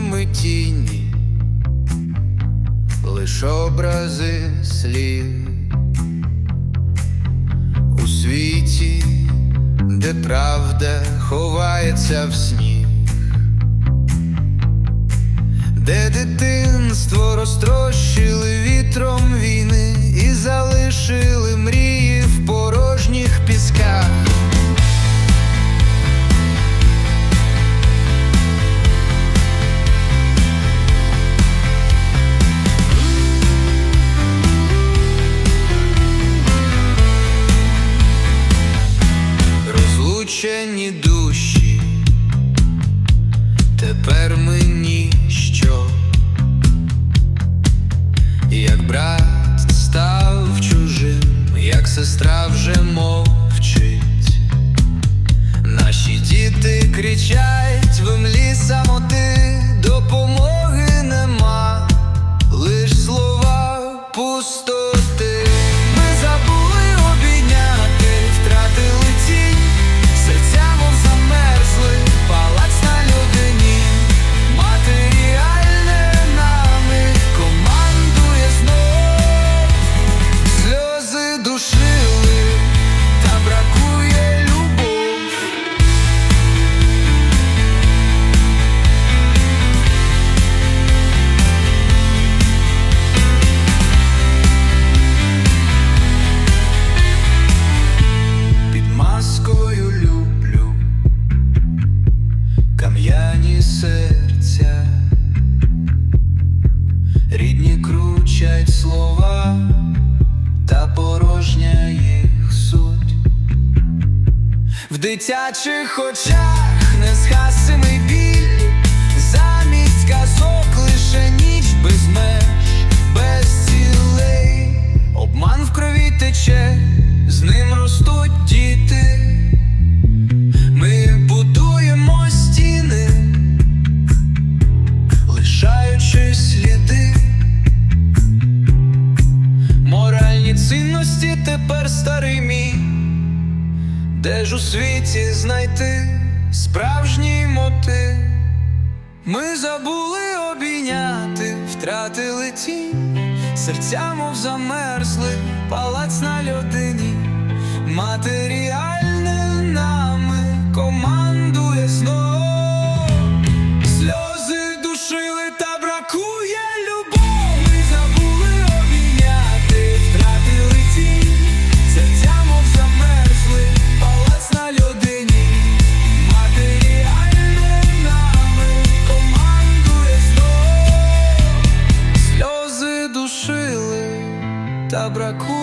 ми тіні, лиш образи слів. У світі, де правда ховається в сніг, де дитинство розтрощили тепер мені що, як брат став чужим, як сестра вже мовчить. Наші діти кричать в млі самоти, допомоги та порожня їх суть. В дитячих очах незгасимий біль, тепер старий мій. Де ж у світі знайти справжній мотив? Ми забули обійняти, втратили тінь, серця мов замерзли, палац на людині, матеріальне знов.